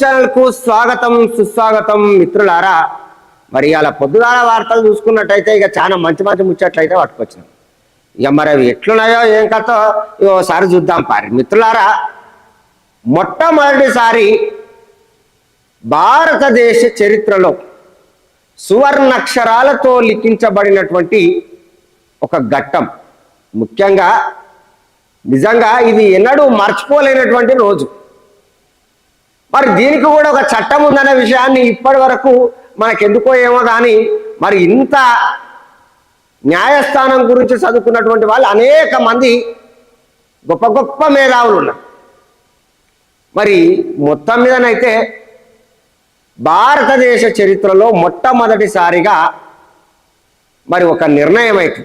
ఛానల్కు స్వాగతం సుస్వాగతం మిత్రులారా. మరి అలా పొద్దుగాల వార్తలు చూసుకున్నట్టయితే ఇక చాలా మంచి మంచి ముచ్చట్లయితే పట్టుకొచ్చినాం. ఇక మరి అవి ఎట్లున్నాయో ఏం కథో ఇక ఒకసారి చూద్దాం పారి. మిత్రులారా మొట్టమొదటిసారి భారతదేశ చరిత్రలో సువర్ణక్షరాలతో లిఖించబడినటువంటి ఒక ఘట్టం. ముఖ్యంగా నిజంగా ఇది ఎన్నడూ మర్చిపోలేనటువంటి రోజు. మరి దీనికి కూడా ఒక చట్టం ఉందనే విషయాన్ని ఇప్పటి వరకు మనకెందుకో ఏమో కానీ మరి ఇంత న్యాయస్థానం గురించి చదువుకున్నటువంటి వాళ్ళు అనేక మంది గొప్ప గొప్ప మేధావులు ఉన్నారు. మరి మొత్తం మీదనైతే భారతదేశ చరిత్రలో మొట్టమొదటిసారిగా మరి ఒక నిర్ణయం అయితే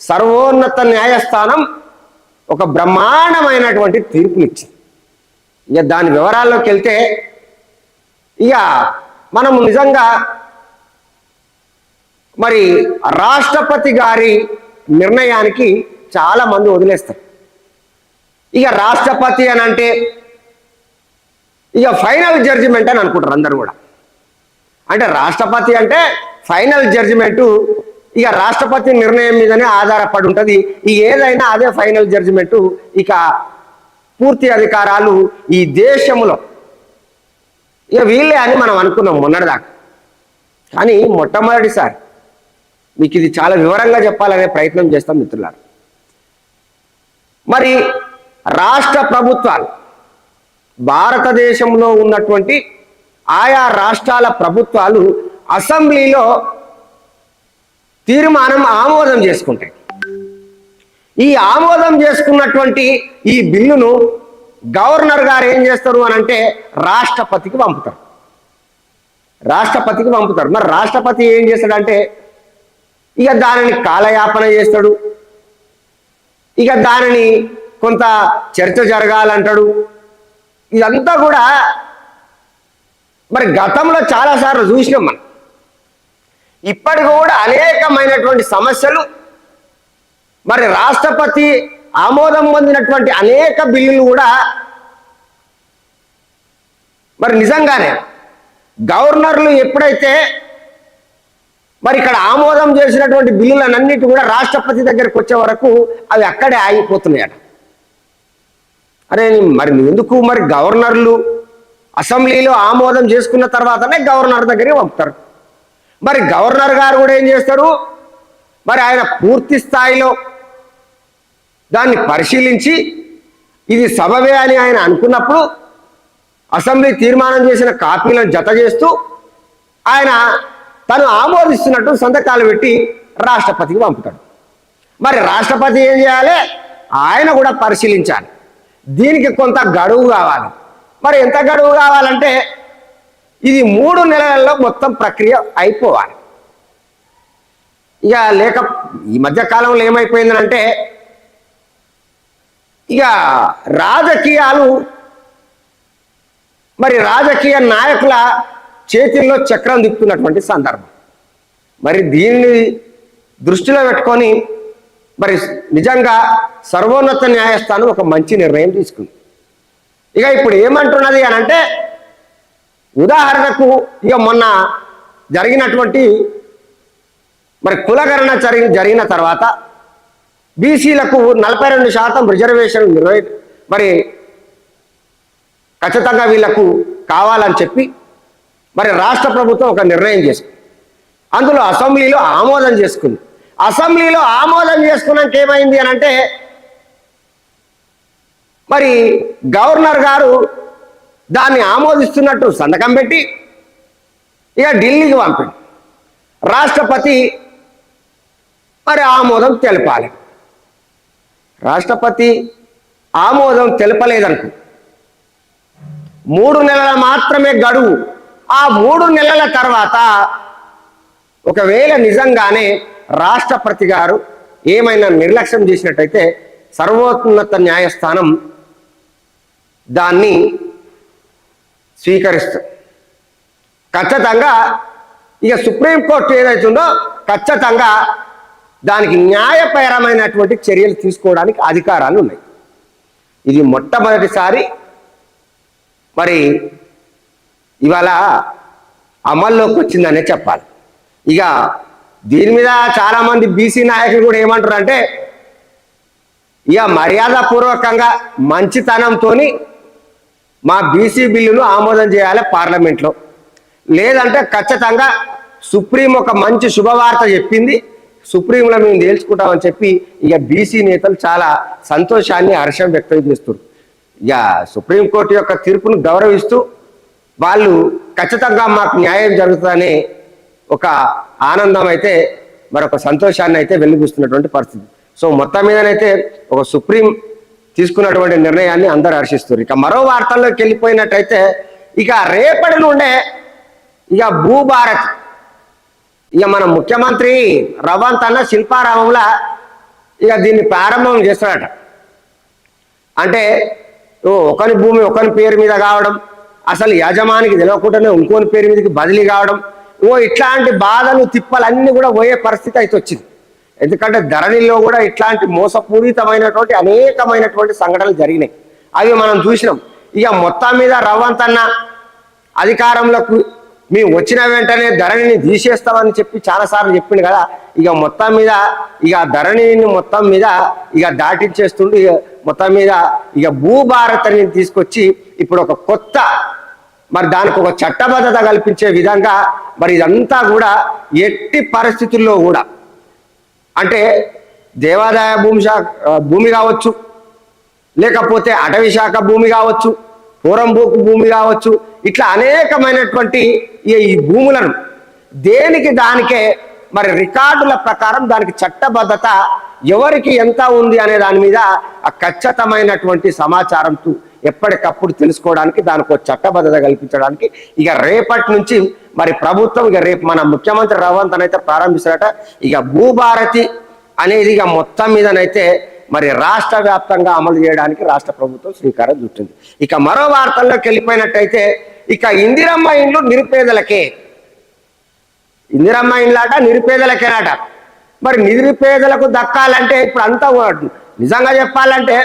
సర్వోన్నత న్యాయస్థానం ఒక బ్రహ్మాండమైనటువంటి తీర్పునిచ్చింది. ఇక దాని వివరాల్లోకి వెళ్తే ఇక మనము నిజంగా మరి రాష్ట్రపతి గారి నిర్ణయానికి చాలా మంది వదిలేస్తారు. ఇక రాష్ట్రపతి అని అంటే ఇక ఫైనల్ జడ్జిమెంట్ అని అనుకుంటారు అందరు కూడా. అంటే రాష్ట్రపతి అంటే ఫైనల్ జడ్జిమెంట్ ఇక రాష్ట్రపతి నిర్ణయం మీదనే ఆధారపడి ఉంటుంది. ఈ ఏదైనా అదే ఫైనల్ జడ్జిమెంట్ ఇక పూర్తి అధికారాలు ఈ దేశంలో ఇక వీళ్ళే అని మనం అనుకున్నాం మొన్నటిదాకా. కానీ మొట్టమొదటిసారి మీకు ఇది చాలా వివరంగా చెప్పాలనే ప్రయత్నం చేస్తాం మిత్రులారు. మరి రాష్ట్ర ప్రభుత్వాలు భారతదేశంలో ఉన్నటువంటి ఆయా రాష్ట్రాల ప్రభుత్వాలు అసెంబ్లీలో తీర్మానం ఆమోదం చేసుకుంటాయి. ఈ ఆమోదం చేసుకున్నటువంటి ఈ బిల్లును గవర్నర్ గారు ఏం చేస్తారు అని అంటే రాష్ట్రపతికి పంపుతారు. రాష్ట్రపతికి పంపుతారు. మరి రాష్ట్రపతి ఏం చేస్తాడంటే ఇక దానిని కాలయాపన చేస్తాడు. ఇక దానిని కొంత చర్చ జరగాలంటాడు. ఇదంతా కూడా మరి గతంలో చాలాసార్లు చూసినాం మనం. ఇప్పటికి కూడా అనేకమైనటువంటి సమస్యలు మరి రాష్ట్రపతి ఆమోదం పొందినటువంటి అనేక బిల్లులు కూడా మరి నిజంగానే గవర్నర్లు ఎప్పుడైతే మరి ఇక్కడ ఆమోదం చేసినటువంటి బిల్లులన్నిటి కూడా రాష్ట్రపతి దగ్గరకు వచ్చే వరకు అవి అక్కడే ఆగిపోతున్నాయట. అరే మరి ఎందుకు మరి గవర్నర్లు అసెంబ్లీలో ఆమోదం చేసుకున్న తర్వాతనే గవర్నర్ దగ్గరికి పంపుతారు. మరి గవర్నర్ గారు కూడా ఏం చేస్తారు? మరి ఆయన పూర్తి స్థాయిలో దాన్ని పరిశీలించి ఇది సబవే అని ఆయన అనుకున్నప్పుడు అసెంబ్లీ తీర్మానం చేసిన కాపీలను జత చేస్తూ ఆయన తను ఆమోదిస్తున్నట్టు సంతకాలు పెట్టి రాష్ట్రపతికి పంపుతాడు. మరి రాష్ట్రపతి ఏం చేయాలి? ఆయన కూడా పరిశీలించాలి. దీనికి కొంత గడువు కావాలి. మరి ఎంత గడువు కావాలంటే ఇది మూడు నెలలలో మొత్తం ప్రక్రియ అయిపోవాలి. ఇక లేక ఈ మధ్య కాలంలో ఏమైపోయిందంటే ఇక రాజకీయాలు మరి రాజకీయ నాయకుల చేతిల్లో చక్రం దిక్కుతున్నటువంటి సందర్భం. మరి దీన్ని దృష్టిలో పెట్టుకొని మరి నిజంగా సర్వోన్నత న్యాయస్థానం ఒక మంచి నిర్ణయం తీసుకుంది. ఇక ఇప్పుడు ఏమంటున్నది అని అంటే ఉదాహరణకు ఇక మొన్న జరిగినటువంటి మరి కులగరణ జరిగిన తర్వాత బీసీలకు నలభై రెండు శాతం రిజర్వేషన్ మరి ఖచ్చితంగా వీళ్ళకు కావాలని చెప్పి మరి రాష్ట్ర ప్రభుత్వం ఒక నిర్ణయం చేసుకుంది అందులో అసెంబ్లీలో ఆమోదం చేసుకుంది. అసెంబ్లీలో ఆమోదం చేసుకున్నాక ఏమైంది అని అంటే మరి గవర్నర్ గారు దాన్ని ఆమోదిస్తున్నట్టు సంతకం పెట్టి ఇక ఢిల్లీకి పంపింది. రాష్ట్రపతి మరి ఆమోదం తెలపాలి. రాష్ట్రపతి ఆమోదం తెలపలేదనుకో. మూడు నెలల మాత్రమే గడువు. ఆ మూడు నెలల తర్వాత ఒకవేళ నిజంగానే రాష్ట్రపతి గారు ఏమైనా నిర్లక్ష్యం చేసినట్టయితే సర్వోన్నత న్యాయస్థానం దాన్ని స్వీకరిస్తుంది. ఖచ్చితంగా ఇక సుప్రీంకోర్టు ఏదైతుందో ఖచ్చితంగా దానికి న్యాయపరమైనటువంటి చర్యలు తీసుకోవడానికి అధికారాలు ఉన్నాయి. ఇది మొట్టమొదటిసారి మరి ఇవాళ అమల్లోకి వచ్చిందనే చెప్పాలి. ఇక దీని మీద చాలామంది బీసీ నాయకులు కూడా ఏమంటారు అంటే ఇక మర్యాదపూర్వకంగా మంచితనంతో మా బీసీ బిల్లును ఆమోదం చేయాలి పార్లమెంట్లో. లేదంటే ఖచ్చితంగా సుప్రీం ఒక మంచి శుభవార్త చెప్పింది సుప్రీంలో మేము తేల్చుకుంటామని చెప్పి ఇక బీసీ నేతలు చాలా సంతోషాన్ని హర్షం వ్యక్తం చేస్తారు ఇక సుప్రీంకోర్టు యొక్క తీర్పును గౌరవిస్తూ వాళ్ళు ఖచ్చితంగా మాకు న్యాయం జరుగుతుందనే ఒక ఆనందం అయితే మరొక సంతోషాన్ని అయితే వెలిగిస్తున్నటువంటి పరిస్థితి. సో మొత్తం మీదనైతే ఒక సుప్రీం తీసుకున్నటువంటి నిర్ణయాన్ని అందరూ హర్షిస్తారు ఇక మరో వార్తల్లోకి వెళ్ళిపోయినట్టయితే ఇక రేపటి నుండే ఇక భూభారత్ ఇక మన ముఖ్యమంత్రి రవంత్ అన్న శిల్పారామంలో ఇక దీన్ని ప్రారంభం చేస్తాడట. అంటే ఓ ఒకని భూమి ఒకని పేరు మీద కావడం అసలు యజమానికి తెలియకుండానే ఇంకోని పేరు మీదకి బదిలీ కావడం ఓ ఇట్లాంటి బాధలు తిప్పలన్నీ కూడా పోయే పరిస్థితి అయితే వచ్చింది. ఎందుకంటే ధరణిలో కూడా ఇట్లాంటి మోసపూరితమైనటువంటి అనేకమైనటువంటి సంఘటనలు జరిగినాయి. అవి మనం చూసినాం. ఇక మొత్తం మీద రవ్వంతన్న అధికారంలోకి మేము వచ్చిన వెంటనే ధరణిని తీసేస్తామని చెప్పి చాలాసార్లు చెప్పిండు కదా. ఇక మొత్తం మీద ఇక ధరణిని మొత్తం మీద ఇక దాటించేస్తుండు. ఇక మొత్తం మీద ఇక భూభారతని తీసుకొచ్చి ఇప్పుడు ఒక కొత్త మరి దానికి ఒక చట్టబద్ధత కల్పించే విధంగా మరి ఇదంతా కూడా ఎట్టి పరిస్థితుల్లో కూడా అంటే దేవాదాయ భూమి శాఖ భూమి కావచ్చు లేకపోతే అటవీ శాఖ భూమి కావచ్చు పూరంబోకు భూమి కావచ్చు ఇట్లా అనేకమైనటువంటి ఈ భూములను దేనికి దానికే మరి రికార్డుల ప్రకారం దానికి చట్టబద్ధత ఎవరికి ఎంత ఉంది అనే దాని మీద ఆ ఖచ్చితమైనటువంటి సమాచారంతో ఎప్పటికప్పుడు తెలుసుకోవడానికి దానికి ఒక చట్టబద్ధత కల్పించడానికి ఇక రేపటి నుంచి మరి ప్రభుత్వం ఇక రేపు మన ముఖ్యమంత్రి రేవంత్ అయితే ప్రారంభిస్తారట. ఇక భూభారతి అనేది ఇక మొత్తం మీదనైతే మరి రాష్ట్ర వ్యాప్తంగా అమలు చేయడానికి రాష్ట్ర ప్రభుత్వం శ్రీకారం చుట్టింది. ఇక మరో వార్తల్లోకి వెళ్ళిపోయినట్టయితే ఇక ఇందిరమ్మ ఇండ్లు నిరుపేదలకే. ఇందిరమ్మ ఇండ్లాట నిరుపేదలకేనాట. మరి నిరుపేదలకు దక్కాలంటే ఇప్పుడు అంతా నిజంగా చెప్పాలంటే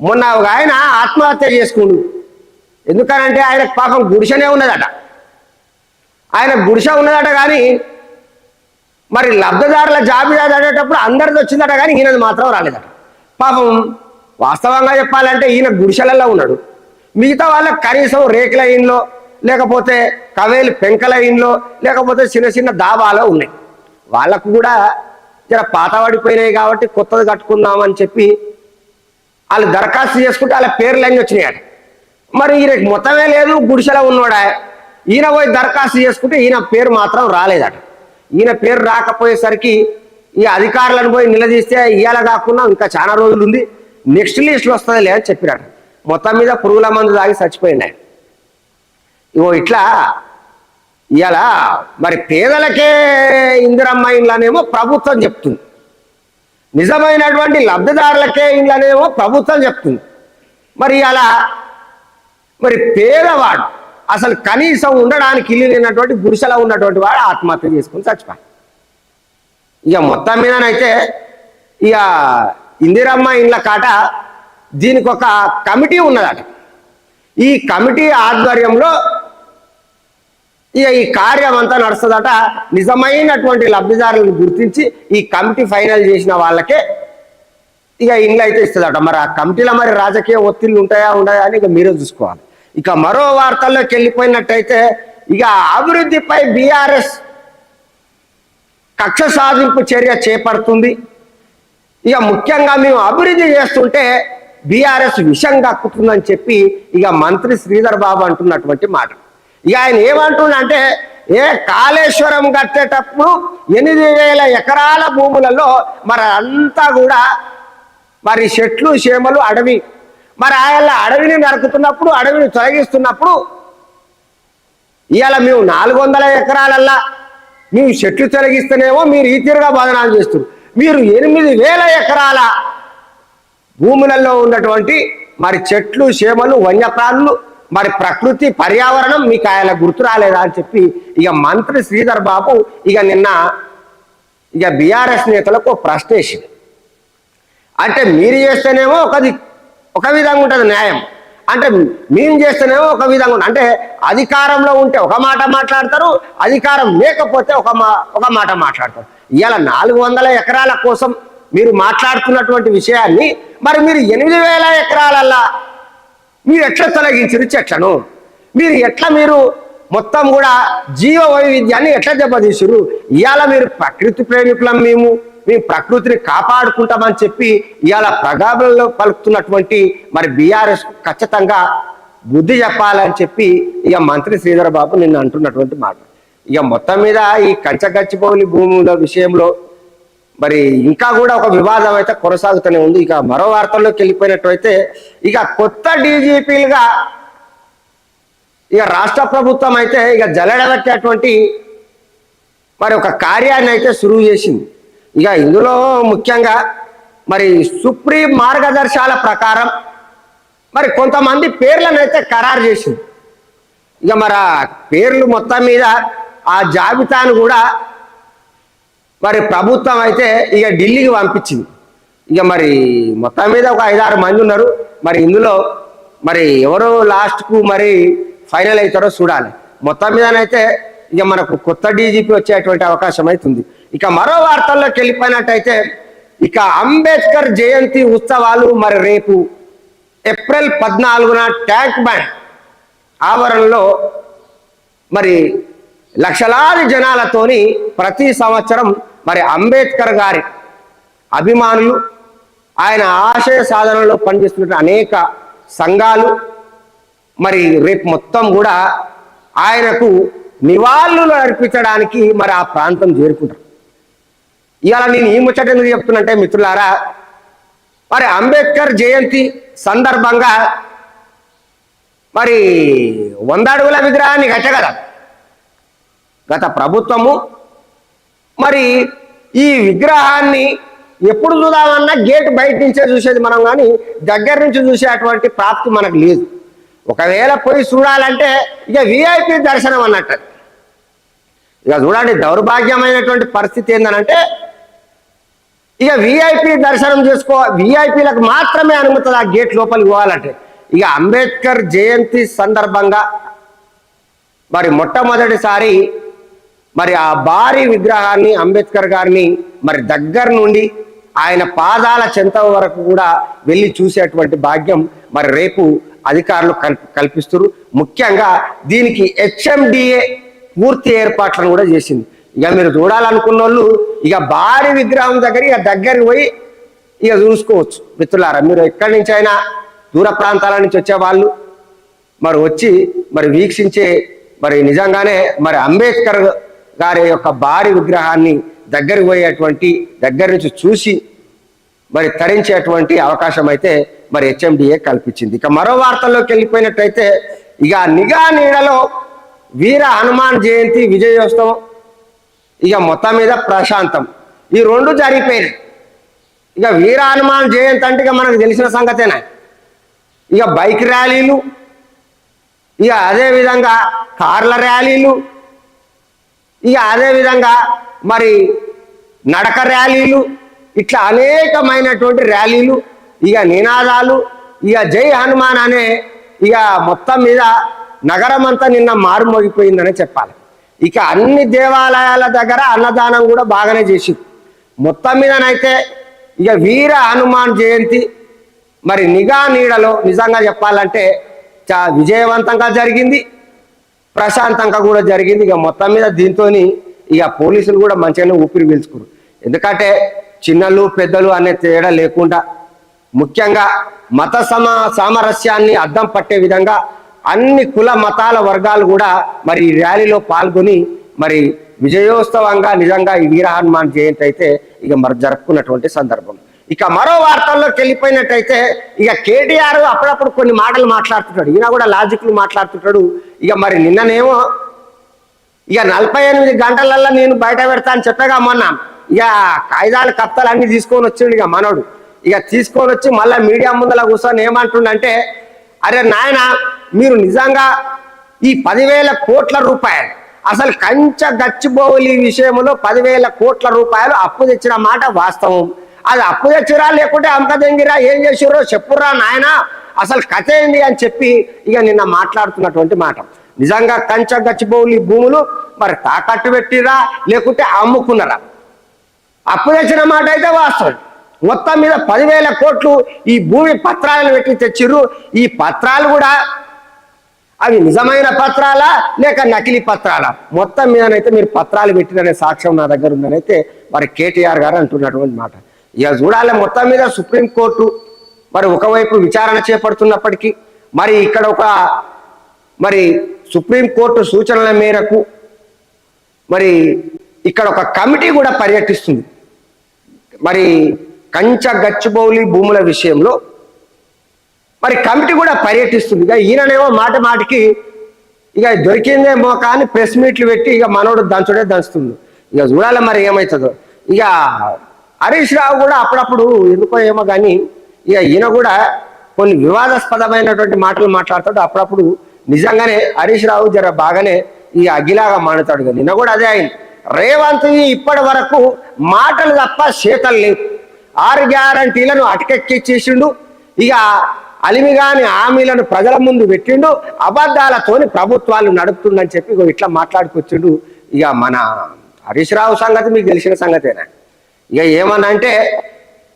మొన్న ఒక ఆయన ఆత్మహత్య చేసుకుండు ఎందుకనంటే ఆయన పాపం గుడిసెనే ఉన్నదట. ఆయన గుడిసె ఉన్నదట కానీ మరి లబ్ధిదారుల జాబితా చదివేటప్పుడు అందరిది వచ్చిందట కానీ ఈయనది మాత్రం రాలేదట. పాపం వాస్తవంగా చెప్పాలంటే ఈయన గుడిసెలలో ఉన్నాడు. మిగతా వాళ్ళకి కనీసం రేకుల ఇంట్లో లేకపోతే కవేలు పెంకల ఇంట్లో లేకపోతే చిన్న చిన్న దాబాలో ఉన్నాయి. వాళ్ళకు కూడా జర పాతబడిపోయినాయి కాబట్టి కొత్తది కట్టుకుందామని చెప్పి వాళ్ళు దరఖాస్తు చేసుకుంటే వాళ్ళ పేర్లు అన్నీ వచ్చినాయట. మరి ఈయనకి మొత్తమే లేదు గుడిసెలో ఉన్నాడా? ఈయన పోయి దరఖాస్తు చేసుకుంటే ఈయన పేరు మాత్రం రాలేదట. ఈయన పేరు రాకపోయేసరికి ఈ అధికారులను పోయి నిలదీస్తే ఇవాళ కాకుండా ఇంకా చాలా రోజులు ఉంది నెక్స్ట్ లిస్ట్లో వస్తుందిలే అని చెప్పినాడు. మొత్తం మీద పురుగుల మందు తాగి చచ్చిపోయింది ఆయన ఇగో ఇట్లా ఇవాళ మరి పేదలకే ఇందిరమ్మ ఇండ్లనేమో ప్రభుత్వం చెప్తుంది. నిజమైనటువంటి లబ్ధిదారులకే ఇండ్లనేమో ప్రభుత్వం చెప్తుంది. మరి అలా మరి పేదవాడు అసలు కనీసం ఉండడానికి ఇల్లు లేనటువంటి గుడిసెలో ఉన్నటువంటి వాడు ఆత్మహత్య చేసుకుని చచ్చిపోయి ఇక మొత్తం మీదనైతే ఇక ఇందిరమ్మ ఇండ్ల కాట దీనికి ఒక కమిటీ ఉన్నదట. ఈ కమిటీ ఆధ్వర్యంలో ఇక ఈ కార్యం అంతా నడుస్తుందట. నిజమైనటువంటి లబ్ధిదారులను గుర్తించి ఈ కమిటీ ఫైనల్ చేసిన వాళ్ళకే ఇక ఇండ్లు అయితే ఇస్తుందట. మరి ఆ కమిటీలో మరి రాజకీయ ఒత్తిళ్ళు ఉంటాయా ఉండయా అని ఇక మీరే చూసుకోవాలి. ఇక మరో వార్తల్లోకి వెళ్ళిపోయినట్టయితే ఇక అభివృద్ధిపై బీఆర్ఎస్ కక్ష సాధింపు చర్య చేపడుతుంది. ఇక ముఖ్యంగా మేము అభివృద్ధి చేస్తుంటే బీఆర్ఎస్ విషం కక్కుతుందని చెప్పి ఇక మంత్రి శ్రీధర్ బాబు అంటున్నటువంటి మాట. ఇక ఆయన ఏమంటుండంటే ఏ కాళేశ్వరం కట్టేటప్పుడు ఎనిమిది వేల ఎకరాల భూములలో మరి అంతా కూడా మరి చెట్లు చేమలు అడవి మరి ఆయన అడవిని నరుకుతున్నప్పుడు అడవిని తొలగిస్తున్నప్పుడు ఇవాళ మేము నాలుగు వందల ఎకరాలల్లా మేము చెట్లు తొలగిస్తేనేమో మీరు ఈ తీరుగా బదనాలు చేస్తారు మీరు ఎనిమిది వేల ఎకరాల భూములలో ఉన్నటువంటి మరి చెట్లు చేమలు వన్యప్రాణులు మరి ప్రకృతి పర్యావరణం మీకు ఆయన గుర్తు రాలేదా అని చెప్పి ఇక మంత్రి శ్రీధర్ బాబు ఇక నిన్న ఇక బీఆర్ఎస్ నేతలకు ప్రశ్న వేసింది అంటే మీరు చేస్తేనేమో ఒకది ఒక విధంగా ఉంటుంది న్యాయం. అంటే మేము చేస్తేనేమో ఒక విధంగా ఉంటుంది. అంటే అధికారంలో ఉంటే ఒక మాట మాట్లాడతారు అధికారం లేకపోతే ఒక మా ఒక మాట మాట్లాడతారు. ఇవాళ నాలుగు వందల ఎకరాల కోసం మీరు మాట్లాడుతున్నటువంటి విషయాన్ని మరి మీరు ఎనిమిది వేల ఎకరాలల్లా మీరు ఎట్లా తొలగించారు చెట్లను? మీరు ఎట్లా మీరు మొత్తం కూడా జీవ వైవిధ్యాన్ని ఎట్లా దెబ్బతీసారు? ఇవాళ మీరు ప్రకృతి ప్రేమికులం మేము మేము ప్రకృతిని కాపాడుకుంటామని చెప్పి ఇవాళ ప్రగాభంలో పలుకుతున్నటువంటి మరి బీఆర్ఎస్ ఖచ్చితంగా బుద్ధి చెప్పాలని చెప్పి ఇక మంత్రి శ్రీధర్ బాబు నిన్ను అంటున్నటువంటి మాట. ఇక మొత్తం మీద ఈ కంచగచ్చిపోలి భూముల విషయంలో మరి ఇంకా కూడా ఒక వివాదం అయితే కొనసాగుతూనే ఉంది. ఇక మరో వార్తల్లోకి వెళ్ళిపోయినట్టయితే ఇక కొత్త డీజీపీలుగా ఇక రాష్ట్ర ప్రభుత్వం అయితే ఇక జలడబెట్టేటువంటి మరి ఒక కార్యాన్ని అయితే సురువు చేసింది. ఇక ఇందులో ముఖ్యంగా మరి సుప్రీం మార్గదర్శాల ప్రకారం మరి కొంతమంది పేర్లను అయితే ఖరారు చేసింది. ఇక మరి ఆ పేర్లు మొత్తం మీద ఆ జాబితాను కూడా మరి ప్రభుత్వం అయితే ఇక ఢిల్లీకి పంపించింది. ఇక మరి మొత్తం మీద ఒక ఐదారు మంది ఉన్నారు. మరి ఇందులో మరి ఎవరు లాస్ట్కు మరి ఫైనల్ అవుతారో చూడాలి. మొత్తం మీదనైతే ఇక మనకు కొత్త డీజీపీ వచ్చేటువంటి అవకాశం అవుతుంది ఇక మరో వార్తల్లోకి వెళ్ళిపోయినట్టయితే ఇక అంబేద్కర్ జయంతి ఉత్సవాలు మరి రేపు ఏప్రిల్ పద్నాలుగున ట్యాంక్ బ్యాండ్ ఆవరణలో మరి లక్షలాది జనాలతోని ప్రతి సంవత్సరం మరి అంబేద్కర్ గారి అభిమానులు ఆయన ఆశయ సాధనలో పనిచేస్తున్న అనేక సంఘాలు మరి రేపు మొత్తం కూడా ఆయనకు నివాళులు అర్పించడానికి మరి ఆ ప్రాంతం చేరుకుంటారు. ఇవాళ నేను ఈ ముచ్చట ఎందుకు చెప్తున్నంటే మిత్రులారా మరి అంబేద్కర్ జయంతి సందర్భంగా మరి వంద అడుగుల విగ్రహాన్ని కట్టగలరు గత ప్రభుత్వము మరి ఈ విగ్రహాన్ని ఎప్పుడు చూద్దామన్నా గేట్ బయట నుంచే చూసేది మనం కానీ దగ్గర నుంచి చూసేటువంటి ప్రాప్తి మనకు లేదు. ఒకవేళ పోయి చూడాలంటే ఇక విఐపి దర్శనం అన్నట్టు. ఇక చూడండి దౌర్భాగ్యమైనటువంటి పరిస్థితి ఏంటనంటే ఇక విఐపి దర్శనం చేసుకో విఐపీలకు మాత్రమే అనుమతి ఆ గేట్ లోపలికి పోవాలంటే. ఇక అంబేద్కర్ జయంతి సందర్భంగా మరి మొట్టమొదటిసారి మరి ఆ భారీ విగ్రహాన్ని అంబేద్కర్ గారిని మరి దగ్గర నుండి ఆయన పాదాల చెంత వరకు కూడా వెళ్ళి చూసేటువంటి భాగ్యం మరి రేపు అధికారులు కల్ ముఖ్యంగా దీనికి హెచ్ఎండిఏ పూర్తి ఏర్పాట్లను కూడా చేసింది. ఇక మీరు చూడాలనుకున్న వాళ్ళు ఇక భారీ విగ్రహం దగ్గర ఇక దగ్గరికి పోయి ఇక చూసుకోవచ్చు. మిత్రులారా మీరు ఎక్కడి నుంచి అయినా దూర ప్రాంతాల నుంచి వచ్చే వాళ్ళు మరి వచ్చి మరి వీక్షించే మరి నిజంగానే మరి అంబేద్కర్ గారి యొక్క భారీ విగ్రహాన్ని దగ్గరికి పోయేటువంటి దగ్గర నుంచి చూసి మరి తరించేటువంటి అవకాశం అయితే మరి హెచ్ఎండిఏ కల్పించింది. ఇక మరో వార్తల్లోకి వెళ్ళిపోయినట్టయితే ఇక నిఘా నీడలో వీర హనుమాన్ జయంతి విజయోత్సవం ఇక మొత్తం మీద ప్రశాంతం. ఈ రెండు జరిగిపోయినాయి. ఇక వీర హనుమాన్ జయంతి అంటే ఇక మనకు తెలిసిన సంగతేనా? ఇక బైక్ ర్యాలీలు ఇక అదేవిధంగా కార్ల ర్యాలీలు ఇక అదేవిధంగా మరి నడక ర్యాలీలు ఇట్లా అనేకమైనటువంటి ర్యాలీలు ఇక నినాదాలు ఇక జై హనుమాన్ అనే ఇక మొత్తం మీద నగరం అంతా నిన్న మారుమోగిపోయిందనే చెప్పాలి. ఇక అన్ని దేవాలయాల దగ్గర అన్నదానం కూడా బాగానే చేసింది మొత్తం మీదనైతే ఇక వీర హనుమాన్ జయంతి. మరి నిఘా నీడలో నిజంగా చెప్పాలంటే చా విజయవంతంగా జరిగింది. ప్రశాంతంగా కూడా జరిగింది. ఇక మొత్తం మీద దీంతో ఇక పోలీసులు కూడా మంచిగానే ఊపిరి పీల్చుకురు. ఎందుకంటే చిన్నలు పెద్దలు అనే తేడా లేకుండా ముఖ్యంగా మత సమ సామరస్యాన్ని అద్దం పట్టే విధంగా అన్ని కుల మతాల వర్గాలు కూడా మరి ఈ ర్యాలీలో పాల్గొని మరి విజయోత్సవంగా నిజంగా ఈ వీర హనుమాన్ జయంతి అయితే ఇక మరి జరుపుకున్నటువంటి సందర్భం. ఇక మరో వార్తల్లోకి వెళ్ళిపోయినట్టయితే ఇక కేటీఆర్ అప్పుడప్పుడు కొన్ని మాటలు మాట్లాడుతున్నాడు ఈయన కూడా లాజిక్లు మాట్లాడుతున్నాడు ఇక మరి నిన్ననేమో ఇక నలభై ఎనిమిది గంటలల్లో నేను బయట పెడతా అని చెప్పగా మొన్న. ఇక కాగితాలు కప్తాలు అన్ని తీసుకొని వచ్చిండు ఇక మనోడు. ఇక తీసుకొని వచ్చి మళ్ళీ మీడియా ముందర కూర్చొని ఏమంటుండంటే అరే నాయన మీరు నిజంగా ఈ పదివేల కోట్ల రూపాయలు అసలు కంచ గచ్చిబౌలి విషయంలో పదివేల కోట్ల రూపాయలు అప్పు తెచ్చిన మాట వాస్తవం. అది అప్పు తెచ్చిరా లేకుంటే అంక దెంగిరా ఏం చేసిర్రో చెప్పుర్రా నాయన. అసలు కథ ఏంది అని చెప్పి ఇక నిన్న మాట్లాడుతున్నటువంటి మాట. నిజంగా కంచ గచ్చిబౌలి భూములు మరి తాకట్టు పెట్టిరా లేకుంటే అమ్ముకున్నారా? అప్పు తెచ్చిన మాట అయితే వాస్తవం. మొత్తం మీద పదివేల కోట్లు ఈ భూమి పత్రాలను పెట్టి తెచ్చిర్రు. ఈ పత్రాలు కూడా అవి నిజమైన పత్రాలా లేక నకిలీ పత్రాలా? మొత్తం మీదనైతే మీరు పత్రాలు పెట్టిననే సాక్ష్యం నా దగ్గర ఉందనైతే మరి కేటీఆర్ గారు అంటున్నటువంటి మాట. ఇక చూడాలి మొత్తం మీద సుప్రీంకోర్టు మరి ఒకవైపు విచారణ చేపడుతున్నప్పటికీ మరి ఇక్కడ ఒక మరి సుప్రీంకోర్టు సూచనల మేరకు మరి ఇక్కడ ఒక కమిటీ కూడా పర్యటిస్తుంది. మరి కంచ గచ్చిబౌలి భూముల విషయంలో మరి కమిటీ కూడా పర్యటిస్తుంది. ఇక ఈయననేమో మాట మాటికి ఇక దొరికిందేమో కానీ ప్రెస్ మీట్లు పెట్టి ఇక మనోడు దంచుడే దంచుతుంది. ఇక చూడాలి మరి ఏమవుతుందో ఇక హరీష్ రావు కూడా అప్పుడప్పుడు ఎందుకో ఏమో కానీ ఇక ఈయన కూడా కొన్ని వివాదాస్పదమైనటువంటి మాటలు మాట్లాడతాడు. అప్పుడప్పుడు నిజంగానే హరీష్ రావు జర బాగానే ఈ అగిలాగా మానుతాడు. ఇక నిన్న కూడా అదే అయింది. రేవంత్ ఇప్పటి వరకు మాటలు తప్ప చేతలు లేవు. ఆరు గ్యారంటీలను అటకెక్కిచ్చేసిండు ఇక అలిమిగాని హామీలను ప్రజల ముందు పెట్టిండు. అబద్ధాలతోని ప్రభుత్వాలు నడుపుతుండని చెప్పి ఇట్లా మాట్లాడుకొచ్చిండు. ఇక మన హరీష్ రావు సంగతి మీకు తెలిసిన సంగతేనా? ఇక ఏమన్నా అంటే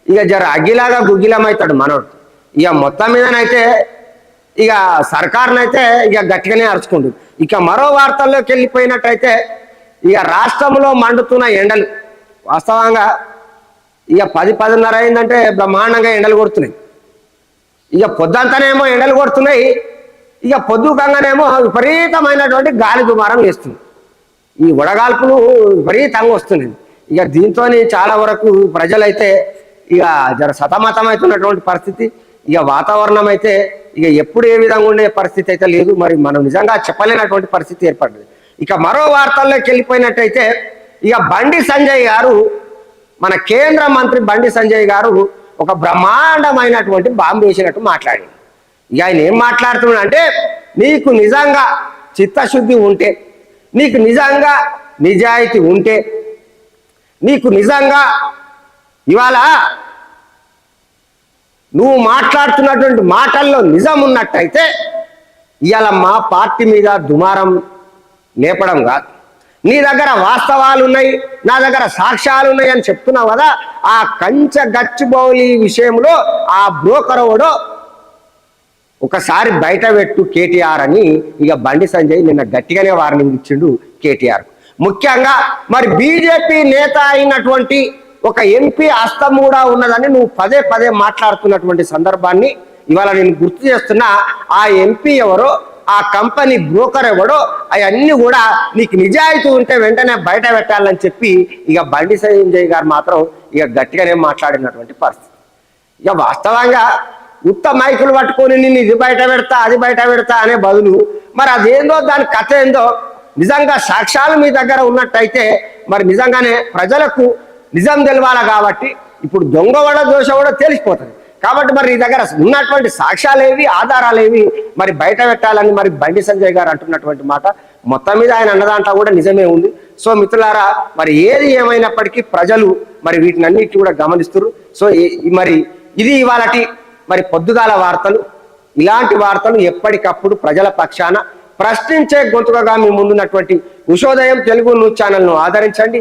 ఇక జర అగ్గిలాగా గుగ్గిలమవుతాడు మనోడు. ఇక మొత్తం మీదనైతే ఇక సర్కారునైతే ఇక గట్టిగానే అరుచుకుండు. ఇక మరో వార్తల్లోకి వెళ్ళిపోయినట్టయితే ఇక రాష్ట్రంలో మండుతున్న ఎండలు వాస్తవంగా ఇక పది పదిన్నర అయిందంటే బ్రహ్మాండంగా ఎండలు కొడుతున్నాయి. ఇక పొద్దంతానేమో ఎండలు కొడుతున్నాయి. ఇక పొద్దుకంగానేమో విపరీతమైనటువంటి గాలి దుమారం వేస్తుంది. ఈ వడగాల్పులు విపరీతంగా వస్తున్నాయి. ఇక దీంతో చాలా వరకు ప్రజలైతే ఇక జర సతమతమవుతున్నటువంటి పరిస్థితి. ఇక వాతావరణం అయితే ఇక ఎప్పుడు ఏ విధంగా ఉండే పరిస్థితి అయితే లేదు. మరి మనం నిజంగా చెప్పలేనటువంటి పరిస్థితి ఏర్పడింది. ఇక మరో వార్తల్లోకి వెళ్ళిపోయినట్టయితే ఇక బండి సంజయ్ గారు మన కేంద్ర మంత్రి బండి సంజయ్ గారు ఒక బ్రహ్మాండమైనటువంటి బాంబు వేసినట్టు మాట్లాడింది ఇక ఆయన ఏం మాట్లాడుతున్నాడు అంటే నీకు నిజంగా చిత్తశుద్ధి ఉంటే నీకు నిజంగా నిజాయితీ ఉంటే నీకు నిజంగా ఇవాళ నువ్వు మాట్లాడుతున్నటువంటి మాటల్లో నిజం ఉన్నట్టయితే ఇవాళ మా పార్టీ మీద దుమారం లేపడం కాదు. నీ దగ్గర వాస్తవాలు ఉన్నాయి నా దగ్గర సాక్ష్యాలు ఉన్నాయి అని చెప్తున్నావు కదా ఆ కంచ గచ్చిబౌలి విషయంలో ఆ బ్రోకర్ ఎవడో ఒకసారి బయట పెట్టు కేటీఆర్ అని ఇక బండి సంజయ్ నిన్న గట్టిగానే వార్నింగ్ ఇచ్చిండు కేటీఆర్ ముఖ్యంగా మరి బీజేపీ నేత అయినటువంటి ఒక ఎంపీ హస్తం కూడా ఉన్నదని నువ్వు పదే పదే మాట్లాడుతున్నటువంటి సందర్భాన్ని ఇవాళ నేను గుర్తు చేస్తున్నా ఆ ఎంపీ ఎవరో ఆ కంపెనీ బ్రోకర్ ఎవడో అవన్నీ కూడా నీకు నిజాయితీ ఉంటే వెంటనే బయట పెట్టాలని చెప్పి ఇక బండి సంజయ్ గారు మాత్రం ఇక గట్టిగానే మాట్లాడినటువంటి పరిస్థితి. ఇక వాస్తవంగా ఉత్త మైకులు పట్టుకొని నేను ఇది బయట పెడతా అది బయట పెడతా అనే బదులు మరి అదేందో దాని కథ ఏందో నిజంగా సాక్ష్యాలు మీ దగ్గర ఉన్నట్టయితే మరి నిజంగానే ప్రజలకు నిజం తెలవాలి కాబట్టి ఇప్పుడు దొంగ కూడా దోష కూడా తెలిసిపోతుంది. కాబట్టి మరి ఈ దగ్గర ఉన్నటువంటి సాక్ష్యాలేవి ఆధారాలేవి మరి బయట పెట్టాలని మరి బండి సంజయ్ గారు అంటున్నటువంటి మాట మొత్తం మీద ఆయన అన్నదాంట్లో కూడా నిజమే ఉంది. సో మిత్రులారా మరి ఏది ఏమైనప్పటికీ ప్రజలు మరి వీటిని అన్నిటి కూడా గమనిస్తున్నారు సో మరి ఇది ఇవాళటి మరి పొద్దుగాల వార్తలు. ఇలాంటి వార్తలు ఎప్పటికప్పుడు ప్రజల పక్షాన ప్రశ్నించే గొంతుకగా మీ ముందున్నటువంటి ఉషోదయం తెలుగు న్యూస్ ఛానల్ను ఆదరించండి.